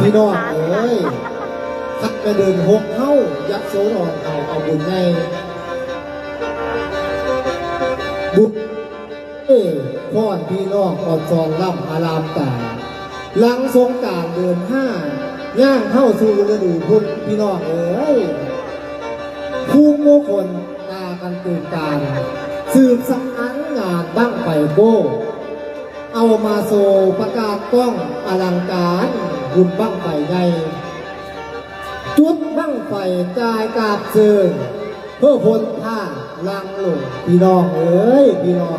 พี่น้องเอ้ยสักกรเดินหกเท่ายักษ์โซนอนเอาเอาบุญในบุญเอ้พ่อพี่น้องอดซองล่ำอารามตาหลังสงการเดินห้าย่างเข้าสู่ฤดูพุ่นพี่น้องเอ้ยผู้โมคนตากันตื่นการสืบสังอันงานบ้างไปโก้เอามาโซประกาศกล้องอลังการ บุญบ้างไฟใหญ่จุดบ้างไฟกายกาบเสือเพื่อพ้นท่าลางหลงพี่น้องเอ้ยพี่น้อง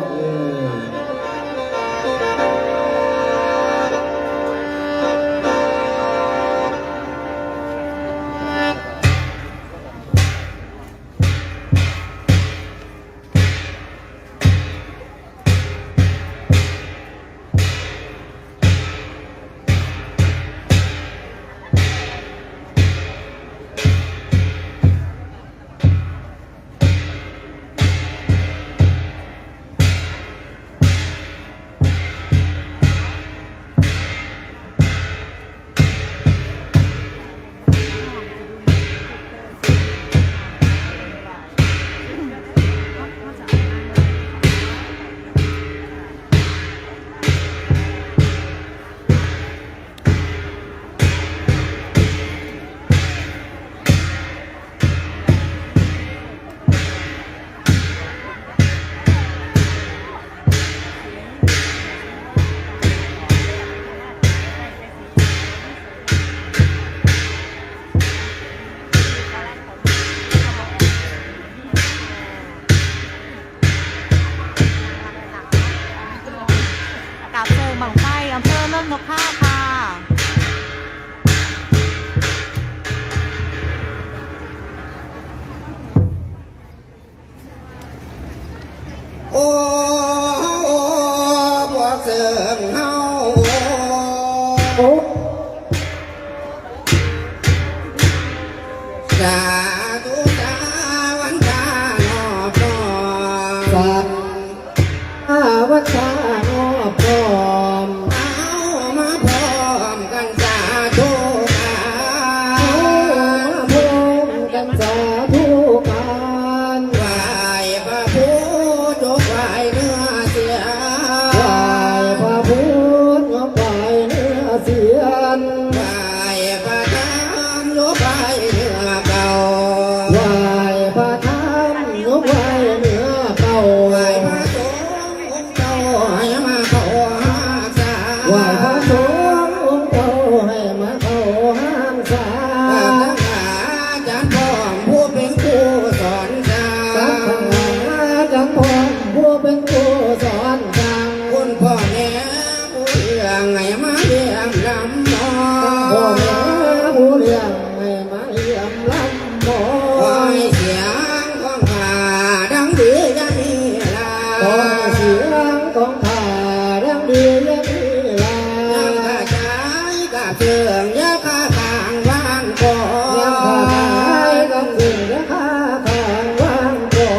أن เสียงของข้าดังเดือนลาข้าใช้กับเสียงยาข้าทางว่างก่อนยาข้าใช้กับเสียงยาข้าทางว่างก่อ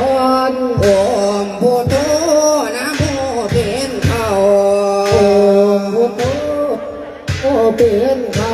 นโอมพุทโธนะโมเป็นเขาโอมพุทโธโอเป็นเขา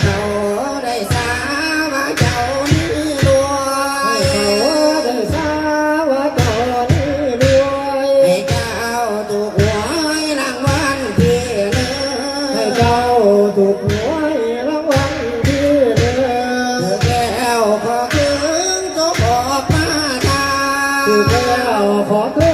เขาได้สาว่เจ้านี่ด้วยเขาได้สาว่เจ้านี่ด้วยให้เจ้าถูกหวยรางวัลที่หนึ่งให้เจ้าถูกหวยรางวัลที่หนึ่งแก้วขอถึงตัขอปาตาแก้วขอ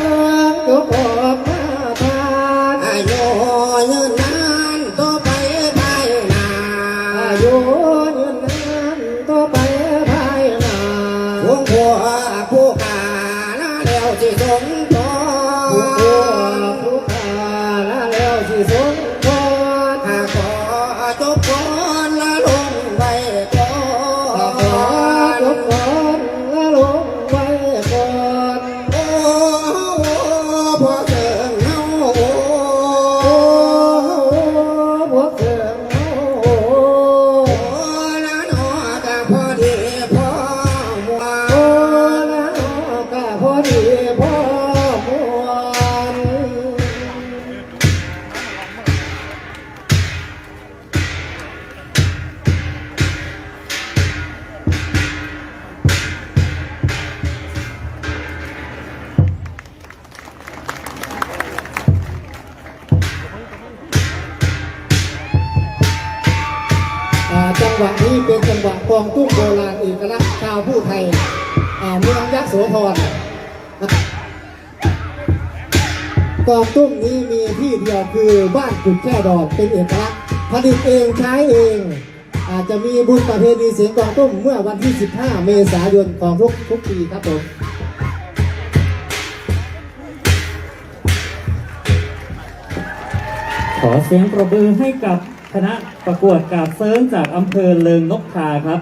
Arizona. วันนี้เป็นจังหวะกองตุ้งโบราณเอกลักษณ์ชาวผู้ไทยเมืองยักษ์โสธรกองตุ้งนี้มีที่เดียวคือบ้านกุดแค่ดอกเป็นเอกลักษณ์ผลิตเองใช้เอง อาจจะมีบุญประเพณีเสียงกองตุ้งเมื่อวันที่ 15 เมษายนของทุกทุกปีครับผมขอเสียงประเบมือให้กับ คณะประกวดกาบเซิร์งจากอำเภอเลิงนกทาครับ